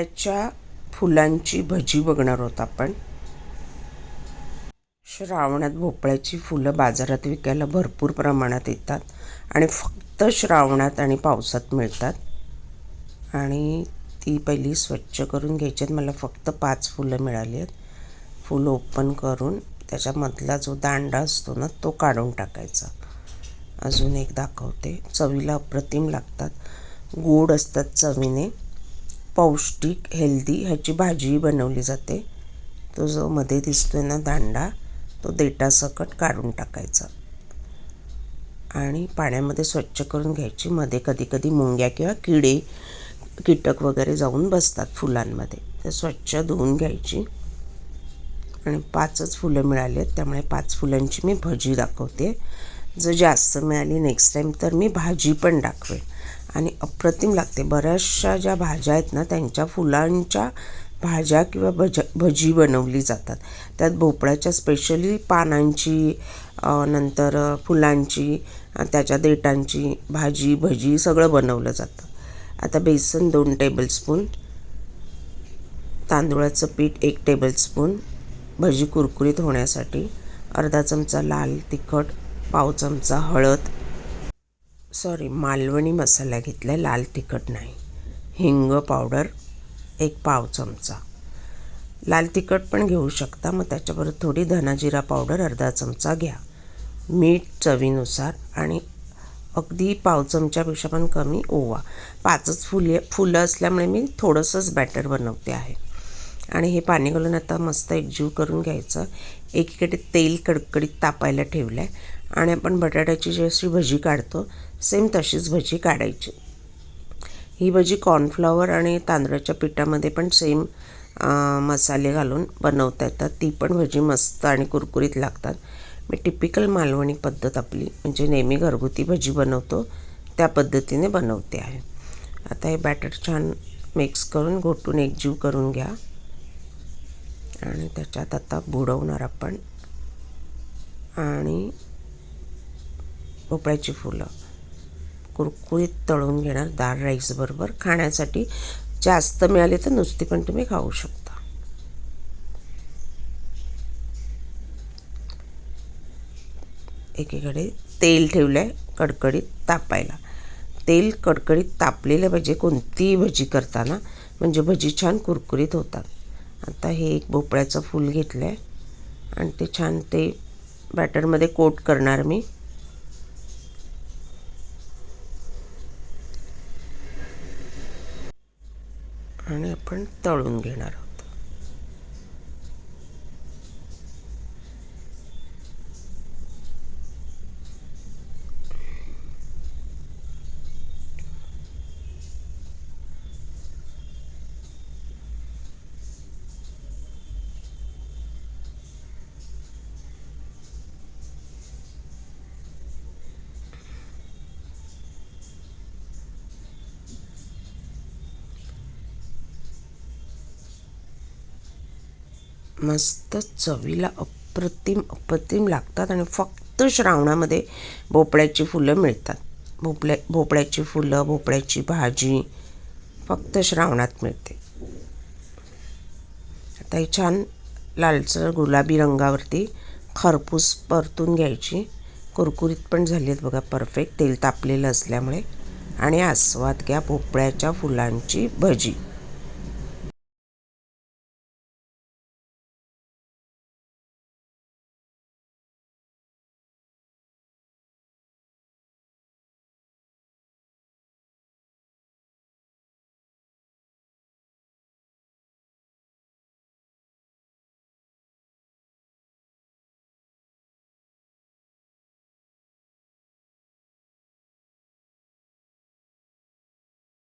भोपळ्याच्या फुलांची भजी बघणार आहोत आपण. श्रावणात भोपळ्याची फुलं बाजारात विकायला भरपूर प्रमाणात येतात आणि फक्त श्रावणात आणि पावसात मिळतात. आणि ती पहिली स्वच्छ करून घ्यायची आहेत. मला फक्त पाच फुलं मिळाली आहेत. फुलं ओपन करून त्याच्यामधला जो दांडा असतो ना तो काढून टाकायचा. अजून एक दाखवते. चवीला अप्रतिम लागतात. गोड असतात चवीने. पौष्टिक हेल्दी ह्याची भाजीही बनवली जाते. तो जो मध्ये दिसतो आहे ना दांडा तो देटासकट काढून टाकायचा. आणि पाण्यामध्ये स्वच्छ करून घ्यायची. मध्ये कधीकधी मुंग्या किंवा किडे कीटक वगैरे जाऊन बसतात फुलांमध्ये. तर स्वच्छ धुवून घ्यायची. आणि पाचच फुलं मिळाली आहेत. त्यामुळे पाच फुलांची मी भजी दाखवते. जर जास्त मिळाली नेक्स्ट टाईम तर मी भाजी पण दाखवेन. आणि अप्रतिम लागते. बऱ्याचशा ज्या भाज्या आहेत ना त्यांच्या फुलांच्या भाज्या किंवा भज भजी बनवली जातात. त्यात भोपळ्याच्या स्पेशली पानांची नंतर फुलांची त्याच्या देठांची भाजी भजी सगळं बनवलं जातं. आता बेसन दोन टेबलस्पून तांदूळाचं पीठ एक टेबलस्पून भजी कुरकुरीत होण्यासाठी अर्धा चमचा लाल तिखट पाव चमचा हळद सॉरी मालवणी मसाला घेतला आहे लाल तिखट नाही. हिंग पावडर एक पाव चमचा. लाल तिखट पण घेऊ शकता मग त्याच्याबरोबर थोडी धनाजिरा पावडर अर्धा चमचा घ्या. मीठ चवीनुसार आणि अगदी पाव चमच्यापेक्षा पण कमी ओवा. पाचच फुले फुलं असल्यामुळे मी थोडंसंच बॅटर बनवते आहे. आणि हे पाणी घालून आता मस्त एकजीव करून घ्यायचं. एकीकडे तेल कडकडीत तापायला ठेवलं आहे आणि आपण बटाट्याची जी अशी भजी काढतो सेम तशीच भजी काढायची. ही भजी कॉर्नफ्लॉवर आणि तांदळाच्या पिठामध्ये पण सेम मसाले घालून बनवता येतात. ती पण भजी मस्त आणि कुरकुरीत लागतात. मी टिपिकल मालवणी पद्धत आपली म्हणजे नेहमी घरगुती भजी बनवतो. त्या पद्धतीने बनवते आहे. आता हे बॅटर छान मिक्स करून घोटून एकजीव करून घ्या. आणि त्याच्यात आता बुडवणार आपण. आणि भोपळ्याची फुलं. कुरकुरीत तळून घेणार दाळ राईसबरोबर खाण्यासाठी जास्त मिळाली तर नुसती पण तुम्ही खाऊ शकता. एकीकडे तेल ठेवलं आहे कडकडीत तापायला. तेल कडकडीत तापलेलं पाहिजे कोणतीही भजी करताना म्हणजे भजी छान कुरकुरीत होतात. आता हे एक भोपळ्याचं फूल घेतलं आहे आणि ते छान ते बॅटरमध्ये कोट करणार मी. आणि आपण तळून घेणार आहोत. मस्त चवीला अप्रतिम अप्रतिम लागतात आणि फक्त श्रावणामध्ये भोपळ्याची फुलं मिळतात. भोपळ्या भोपळ्याची फुलं भोपळ्याची भाजी फक्त श्रावणात मिळते. आता छान लालसर गुलाबी रंगावरती खरपूस परतून घ्यायची. कुरकुरीत पण झाली आहेत बघा परफेक्ट तेल तापलेलं असल्यामुळे. आणि आस्वाद घ्या भोपळ्याच्या फुलांची भजी.